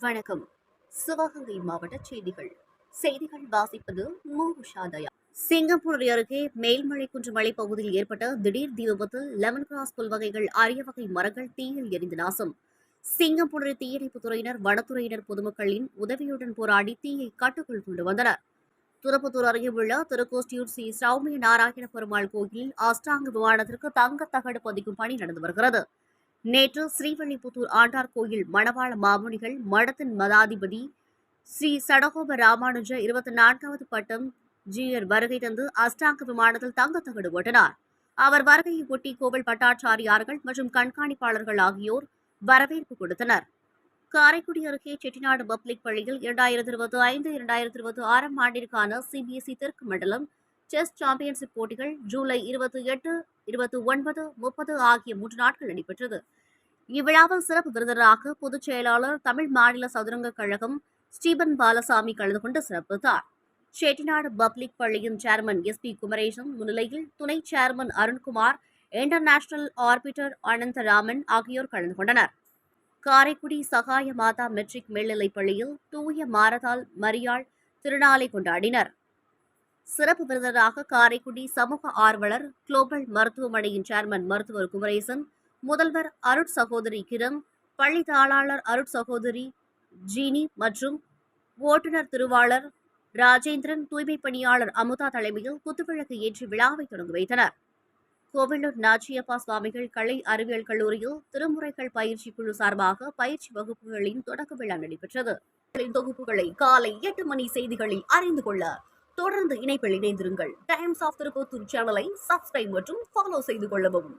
வணக்கம். சிவகங்கை மாவட்ட செய்திகள். செய்திகள் வாசிப்பது மு. சிங்கப்பூர் அருகே மேல்மலைக்குன்று மலைப்பகுதியில் ஏற்பட்ட திடீர் தீ விபத்தில் லெமன் கிராஸ் புல்வகைகள் அரிய வகை மரங்கள் தீயில் எரிந்து நாசம். சிங்கப்பூர் தீயணைப்புத் துறையினர் வனத்துறையினர் பொதுமக்களின் உதவியுடன் போராடி தீயை கட்டுக்குள் கொண்டு வந்தனர். துரப்புத்தூர் அருகே உள்ள திருக்கோஸ்டியூர் ஸ்ரீ சௌமிய நாராயண பெருமாள் கோயிலில் அஷ்டாங்க விமானத்திற்கு தங்க தகடு பதிக்கும் பணி நடந்து வருகிறது. நேற்று ஸ்ரீவல்லிபுத்தூர் ஆண்டார் கோயில் மணவாள மாமுனிகள் மடத்தின் மதாதிபதி ஸ்ரீ சடகோப ராமானுஜ இருபத்தி நான்காவது பட்டம் ஜீயர் வருகை தந்து அஷ்டாங்க விமானத்தில் தங்கத்தகடு ஓட்டினார். அவர் வருகையை ஒட்டி கோவில் பட்டாச்சாரியார்கள் மற்றும் கண்காணிப்பாளர்கள் ஆகியோர் வரவேற்பு கொடுத்தனர். காரைக்குடி அருகே செட்டிநாடு பப்ளிக் பள்ளியில் இரண்டாயிரத்தி இருபத்தி ஐந்து இரண்டாயிரத்தி இருபத்தி ஆறாம் ஆண்டிற்கான சிபிஎஸ்இ தெற்கு மண்டலம் செஸ் சாம்பியன்ஷிப் போட்டிகள் ஜூலை இருபத்தி எட்டு இருபத்தி ஒன்பது முப்பது ஆகிய மூன்று நாட்கள் நடைபெற்றது. இவ்விழாவில் சிறப்பு விருந்தினராக பொதுச் செயலாளர் தமிழ் மாநில சதுரங்க கழகம் ஸ்டீபன் பாலசாமி கலந்து கொண்டு சிறப்பித்தார். செட்டிநாடு பப்ளிக் பள்ளியின் சேர்மன் எஸ் பி குமரேசன் முன்னிலையில் துணை chairman Arunkumar international arbiter Anantharaman ஆகியோர் கலந்து கொண்டனர். காரைக்குடி சகாய மாதா மெட்ரிக் மேல்நிலைப் பள்ளியில் தூய மாரதால் மரியாள் திருநாளை கொண்டாடினர். சிறப்பு விருந்தினராக காரைக்குடி சமூக ஆர்வலர் குளோபல் மருத்துவமனையின் சேர்மன் மருத்துவர் குமரேசன் முதல்வர் அருட் சகோதரி கிரண் பள்ளி தாளாளர் அருட் சகோதரி ஜீனி மற்றும் ஓட்டுநர் திருவாளர் ராஜேந்திரன் தூய்மை பணியாளர் அமுதா தலைமையில் குத்துவிளக்கு ஏற்றி விழாவை தொடங்கி வைத்தனர். கோவிலூர் நாச்சியப்பா சுவாமிகள் கலை அறிவியல் கல்லூரியில் திருமுறைகள் பயிற்சி குழு சார்பாக பயிற்சி வகுப்புகளின் தொடக்க விழா நடைபெற்றது. தொகுப்புகளை காலை எட்டு மணி செய்திகளில் அறிந்து கொள்ள தொடர்ந்து இணைப்பில் இணைந்திருங்கள். டைம்ஸ் ஆஃப் திருப்பத்தூர் சேனலை சப்ஸ்கிரைப் மற்றும் ஃபாலோ செய்து கொள்ளவும்.